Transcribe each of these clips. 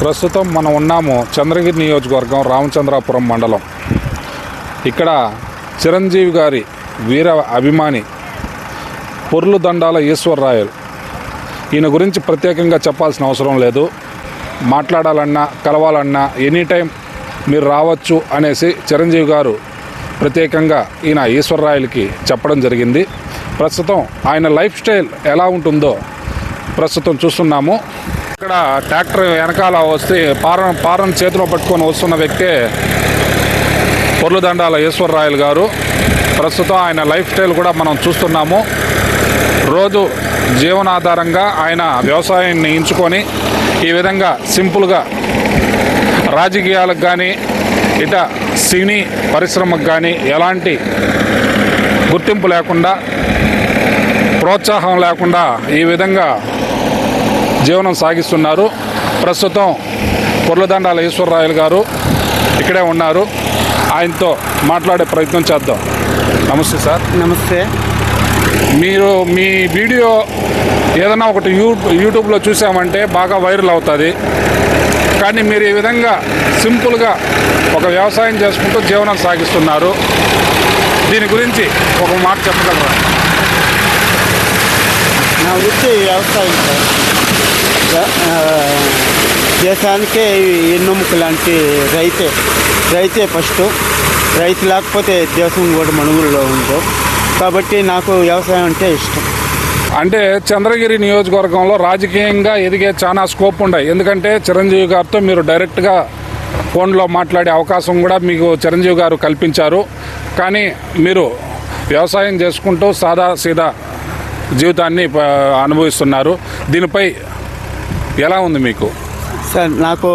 ప్రస్తుతం మనం ఉన్నాము చంద్రగిరి నియోజకవర్గం రామచంద్రాపురం మండలం. ఇక్కడ చిరంజీవి గారి వీర అభిమాని పొర్లు దండాల ఈశ్వర్రాయలు ఈయన గురించి ప్రత్యేకంగా చెప్పాల్సిన అవసరం లేదు. మాట్లాడాలన్నా కలవాలన్నా ఎనీ టైం మీరు రావచ్చు అనేసి చిరంజీవి గారు ప్రత్యేకంగా ఈయన ఈశ్వర్రాయలకి చెప్పడం జరిగింది. ప్రస్తుతం ఆయన లైఫ్ స్టైల్ ఎలా ఉంటుందో ప్రస్తుతం చూస్తున్నాము. ఇక్కడ ట్రాక్టర్ వెనకాల వస్తే పారం పారం చేతిలో పట్టుకొని వస్తున్న వ్యక్తే పొర్లుదండాల ఈశ్వరరాయలు గారు. ప్రస్తుతం ఆయన లైఫ్ స్టైల్ కూడా మనం చూస్తున్నాము. రోజు జీవనాధారంగా ఆయన వ్యవసాయాన్ని ఎంచుకొని ఈ విధంగా సింపుల్గా రాజకీయాలకు కానీ ఇట సినీ పరిశ్రమకు కానీ ఎలాంటి గుర్తింపు లేకుండా ప్రోత్సాహం లేకుండా ఈ విధంగా జీవనం సాగిస్తున్నారు. ప్రస్తుతం పొర్లదండాల ఈశ్వరరాయలు గారు ఇక్కడే ఉన్నారు. ఆయనతో మాట్లాడే ప్రయత్నం చేద్దాం. నమస్తే సార్. నమస్తే. మీరు మీ వీడియో ఏదైనా ఒకటి యూ యూట్యూబ్లో చూసామంటే బాగా వైరల్ అవుతుంది. కానీ మీరు ఈ విధంగా సింపుల్గా ఒక వ్యవసాయం చేసుకుంటూ జీవనం సాగిస్తున్నారు. దీని గురించి ఒక మాట చెప్పగలరా? నా వృత్తి వ్యవసాయం సార్. దేశానికే ఎన్నుముక లాంటి రైతే. రైతే ఫస్ట్. రైతు లేకపోతే దేశం కూడా మనుగుల్లో ఉండదు. కాబట్టి నాకు వ్యవసాయం అంటే ఇష్టం. అంటే చంద్రగిరి నియోజకవర్గంలో రాజకీయంగా ఎదిగే చాలా స్కోప్ ఉన్నాయి ఎందుకంటే చిరంజీవి గారితో మీరు డైరెక్ట్గా ఫోన్లో మాట్లాడే అవకాశం కూడా మీకు చిరంజీవి గారు కల్పించారు. కానీ మీరు వ్యవసాయం చేసుకుంటూ సాదా సీదా జీవితాన్ని అనుభవిస్తున్నారు. దీనిపై ఎలా ఉంది మీకు? సార్ నాకు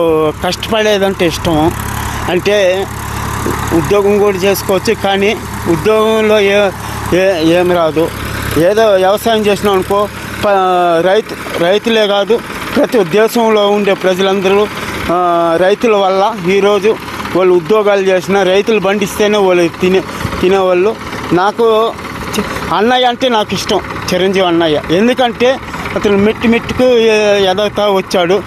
కష్టపడేదంటే ఇష్టం. అంటే ఉద్యోగం కూడా చేసుకోవచ్చు కానీ ఉద్యోగంలో ఏ ఏ ఏమి రాదు. ఏదో వ్యవసాయం చేసినాం అనుకో ప- రైతు రైతులే కాదు ప్రతి దేశంలో ఉండే ప్రజలందరూ రైతుల వల్ల ఈరోజు వాళ్ళు ఉద్యోగాలు చేసిన రైతులు పండిస్తేనే వాళ్ళు తినే తినేవాళ్ళు. నాకు చి- అన్నయ్య అంటే నాకు ఇష్టం చిరంజీవి అన్నయ్య. ఎందుకంటే అతను మెట్టు మెట్టుకు ఎదుగుతా వచ్చాడు.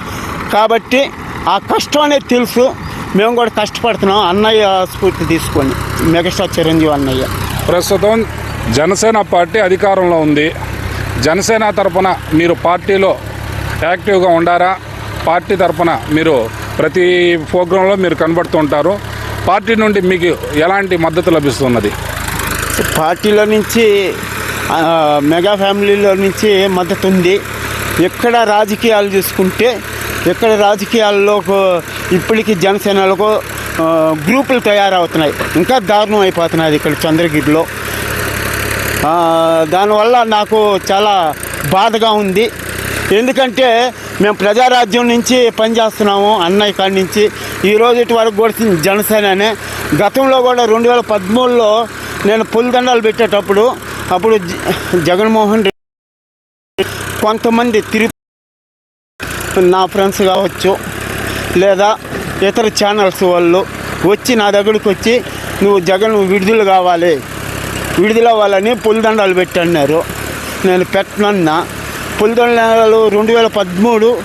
కాబట్టి ఆ కష్టం అనేది తెలుసు. మేము కూడా కష్టపడుతున్నాం. అన్నయ్య స్ఫూర్తి తీసుకొని. మెగాస్టార్ చిరంజీవి అన్నయ్య. ప్రస్తుతం జనసేన పార్టీ అధికారంలో ఉంది. జనసేన తరపున మీరు పార్టీలో యాక్టివ్గా ఉండారా? పార్టీ తరపున మీరు ప్రతి ప్రోగ్రాంలో మీరు కనబడుతుంటారు పార్టీ నుండి మీకు ఎలాంటి మద్దతు లభిస్తున్నది? పార్టీలో నుంచి మెగా ఫ్యామిలీలో నుంచి మద్దతు ఉంది? ఎక్కడ రాజకీయాలు చూసుకుంటే ఎక్కడ రాజకీయాల్లో ఇప్పటికీ జనసేనలకు గ్రూపులు తయారవుతున్నాయి. ఇంకా దారుణం అయిపోతున్నాయి ఇక్కడ చంద్రగిరిలో. దానివల్ల నాకు చాలా బాధగా ఉంది. ఎందుకంటే మేము ప్రజారాజ్యం నుంచి పనిచేస్తున్నాము అన్నయ్య కాడి నుంచి. ఈ రోజు వరకు కూడా జనసేననే. గతంలో కూడా రెండు వేల పదమూడులో నేను పులిదండాలు పెట్టేటప్పుడు అప్పుడు జ- జగన్మోహన్ రెడ్డి కొంతమంది తిరుపతి నా ఫ్రెండ్స్ కావచ్చు లేదా ఇతర ఛానల్స్ వాళ్ళు వచ్చి నా దగ్గరికి వచ్చి నువ్వు జగన్ విడుదల కావాలి. విడుదల అవ్వాలని పులిదండాలు పెట్టన్నారు. నేను పెట్టనన్నా. పులిదండాలు రెండు వేల పదమూడు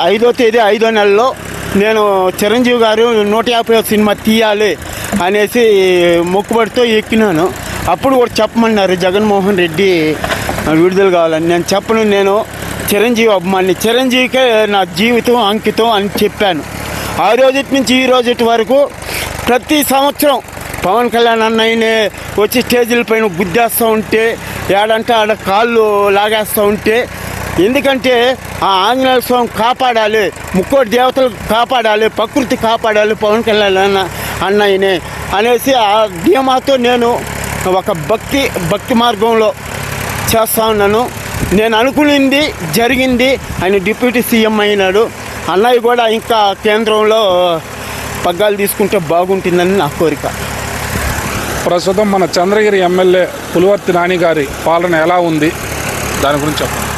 ఐదో తేదీ ఐదో నెలలో నేను చిరంజీవి గారు నూట యాభై సినిమా తీయాలి అనేసి మొక్కుబడితో ఎక్కినాను. అప్పుడు కూడా చెప్పమన్నారు జగన్మోహన్ రెడ్డి విడుదల కావాలని. నేను చెప్పను నేను చిరంజీవి అభిమాని. చిరంజీవికే నా జీవితం అంకితం అని చెప్పాను. ఆ రోజు నుంచి ఈ రోజు వరకు ప్రతి సంవత్సరం పవన్ కళ్యాణ్ అన్నయ్యనే వచ్చి స్టేజీల పైన గుద్దేస్తూ ఉంటే ఏడంటే ఆడ కాళ్ళు లాగేస్తూ ఉంటే ఎందుకంటే ఆ ఆంజనేయ స్వామి కాపాడాలి ముక్కోటి దేవతలు కాపాడాలి ప్రకృతి కాపాడాలి పవన్ కళ్యాణ్ అన్న అన్నయ్యనే అనేసి ఆ ధీమాతో నేను ఒక భక్తి భక్తి మార్గంలో చేస్తా ఉన్నాను. నేను అనుకునింది జరిగింది. ఆయన డిప్యూటీ సీఎం అయినాడు. అన్నయ్య కూడా ఇంకా కేంద్రంలో పగ్గాలు తీసుకుంటే బాగుంటుందని నా కోరిక. ప్రస్తుతం మన చంద్రగిరి ఎమ్మెల్యే పులివర్తి నాని గారి పాలన ఎలా ఉంది? దాని గురించి చెప్పండి.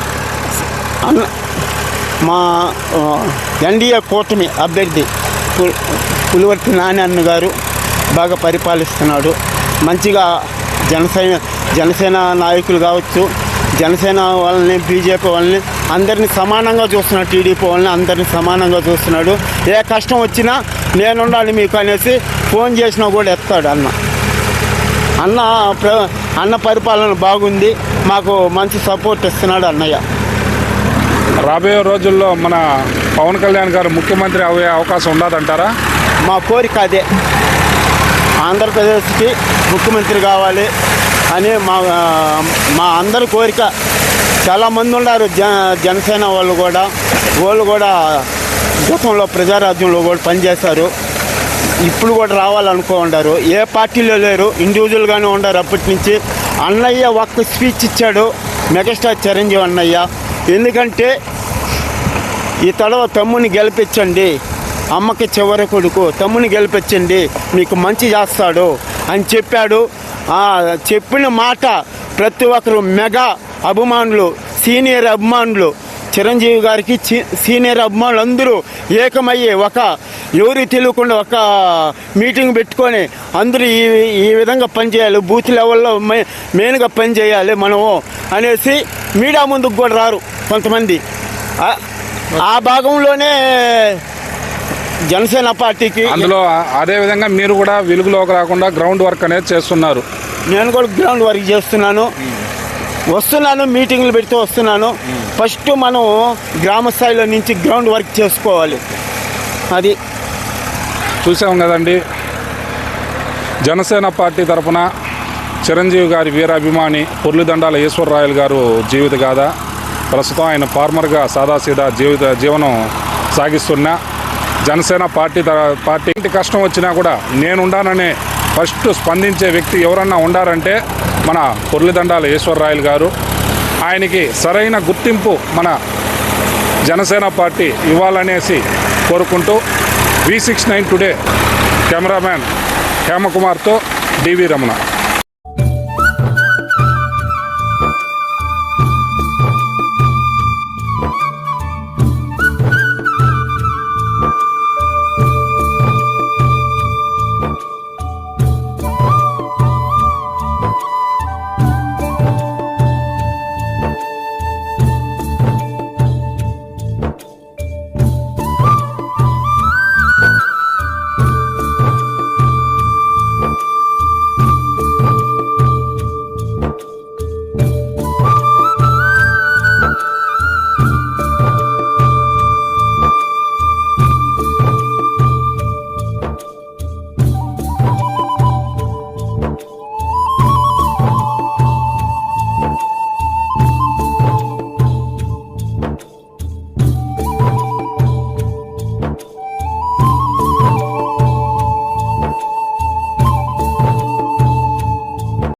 అన్న మా ఎన్డీఏ కూటమి అభ్యర్థి పులివర్తి నాని అన్న గారు బాగా పరిపాలిస్తున్నాడు. మంచిగా జనసేన జనసేన నాయకులు కావచ్చు జనసేన వాళ్ళని బీజేపీ వాళ్ళని అందరిని సమానంగా చూస్తున్నాడు టీడీపీ వాళ్ళని అందరిని సమానంగా చూస్తున్నాడు. ఏ కష్టం వచ్చినా నేనుండాలి మీకు అనేసి ఫోన్ చేసినా కూడా ఎత్తాడు అన్న. అన్న అన్న పరిపాలన బాగుంది మాకు మంచి సపోర్ట్ ఇస్తున్నాడు అన్నయ్య. రాబోయే రోజుల్లో మన పవన్ కళ్యాణ్ గారు ముఖ్యమంత్రి అయ్యే అవకాశం ఉండదంటారా మా కోరిక అదే. ఆంధ్రప్రదేశ్కి ముఖ్యమంత్రి కావాలి అని మా మా అందరి కోరిక. చాలామంది ఉన్నారు జ జనసేన వాళ్ళు కూడా. వాళ్ళు కూడా గతంలో ప్రజారాజ్యంలో కూడా పనిచేశారు. ఇప్పుడు కూడా రావాలనుకో ఉండారు. ఏ పార్టీలో లేరు ఇండివిజువల్గానే ఉండారు అప్పటి నుంచి. అన్నయ్య ఒక్క స్పీచ్ ఇచ్చాడు మెగాస్టార్ చిరంజీవి అన్నయ్య. ఎందుకంటే ఈ తడవ తమ్ముని గెలిపించండి. అమ్మకి చివరి కొడుకు తమ్ముని గెలిపించండి మీకు మంచి చేస్తాడు అని చెప్పాడు. చెప్పిన మాట ప్రతి ఒక్కరు మెగా అభిమానులు సీనియర్ అభిమానులు చిరంజీవి గారికి సీనియర్ అభిమానులు అందరూ ఏకమయ్యి ఒక ఎవరు తెలియకుండా ఒక మీటింగ్ పెట్టుకొని అందరూ ఈ ఈ విధంగా పనిచేయాలి బూత్ లెవెల్లో మె మెయిన్గా పనిచేయాలి మనము అనేసి మీడియా ముందుకు కూడా రారు కొంతమంది. ఆ భాగంలోనే జనసేన పార్టీకి అందులో అదే విధంగా మీరు కూడా వెలుగులోకి రాకుండా గ్రౌండ్ వర్క్ అనేది చేస్తున్నారు. నేను కూడా గ్రౌండ్ వర్క్ చేస్తున్నాను. వస్తున్నాను మీటింగ్లు పెడుతూ వస్తున్నాను. ఫస్ట్ మనం గ్రామ స్థాయిలో నుంచి గ్రౌండ్ వర్క్ చేసుకోవాలి. అది. చూసాం కదండి. జనసేన పార్టీ తరపున చిరంజీవి గారి వీరాభిమాని పొర్లిదండాల ఈశ్వరరాయలు గారు జీవిత గాథ. ప్రస్తుతం ఆయన ఫార్మర్గా సాదాసీదా జీవిత జీవనం సాగిస్తున్న జనసేన పార్టీ పార్టీ ఇంటి కష్టం వచ్చినా కూడా నేనుండాననే ఫస్ట్ స్పందించే వ్యక్తి ఎవరన్నా ఉండారంటే మన పొర్లిదండాల ఈశ్వరరాయలు గారు. ఆయనకి సరైన గుర్తింపు మన జనసేన పార్టీ ఇవ్వాలనేసి కోరుకుంటూ V six nine today cameraman హేమకుమార్తో డివి రమణ.